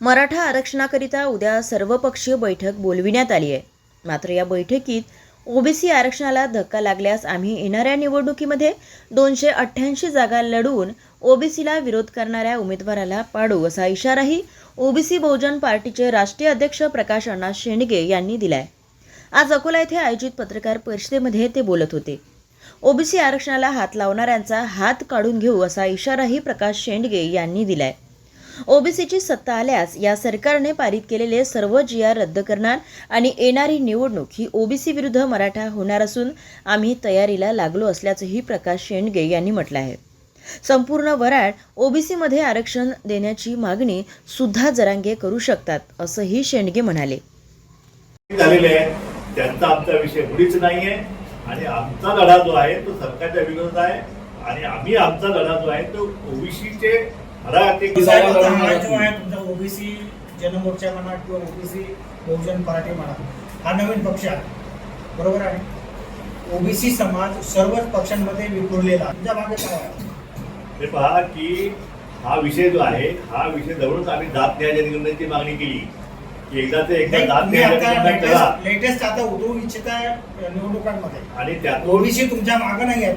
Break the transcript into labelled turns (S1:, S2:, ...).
S1: मराठा आरक्षणाकरिता उद्या सर्वपक्षीय बैठक बोलविण्यात आली आहे. मात्र या बैठकीत ओबीसी आरक्षणाला धक्का लागल्यास आम्ही येणाऱ्या निवडणुकीमध्ये दोनशे अठ्ठ्याऐंशी जागा लढवून ओबीसीला विरोध करणाऱ्या उमेदवाराला पाडू असा इशाराही ओबीसी बहुजन पार्टीचे राष्ट्रीय अध्यक्ष प्रकाश अण्णा शेंडगे यांनी दिलाय. आज अकोला येथे आयोजित पत्रकार परिषदेमध्ये ते बोलत होते. ओबीसी आरक्षणाला हात लावणाऱ्यांचा हात काढून घेऊ असा इशाराही प्रकाश शेंडगे यांनी दिलाय. ओबीसीची सत्ता आल्यास या सरकारने पारित केलेले सर्व जी आर रद्द करणार आणि येणारी निवडणूक ही ओबीसी विरुद्ध मराठा होणार असून आम्ही तयारीला लागलो असल्याचंही प्रकाश शेंडगे यांनी म्हटलं आहे. संपूर्ण वराड ओबीसीमध्ये आरक्षण देण्याची मागणी सुद्धा जरांगे करू शकतात असंही शेंडगे म्हणाले.
S2: त्यांचा आमचा विषय मुळीच नाहीये आणि आमचा लढा जो आहे तो सरकारच्या विरोधात आहे आणि आम्ही आमचा लढा जो आहे तो ओबीसीचे मराठी
S3: हा आहे तुमचा ओबीसी जनमोर्चा म्हणा किंवा ओबीसी बहुजन पार्टी म्हणा हा नवीन पक्ष आहे. बरोबर आहे? ओबीसी समाज सर्वच पक्षांमध्ये विखुरलेला आहे. तुमच्या मागे काय आहे?
S2: हे पहा की हा विषय जो आहे हा विषय जवळच आम्ही दात न्यायाच्या निगमनाची मागणी केली. की एकदा ते एकदा करा
S3: लेटेस्ट आता उतरू इच्छिता निवडणुकांमध्ये.
S2: आणि त्यातून
S3: ओबीसी तुमच्या मागे नाही आहे.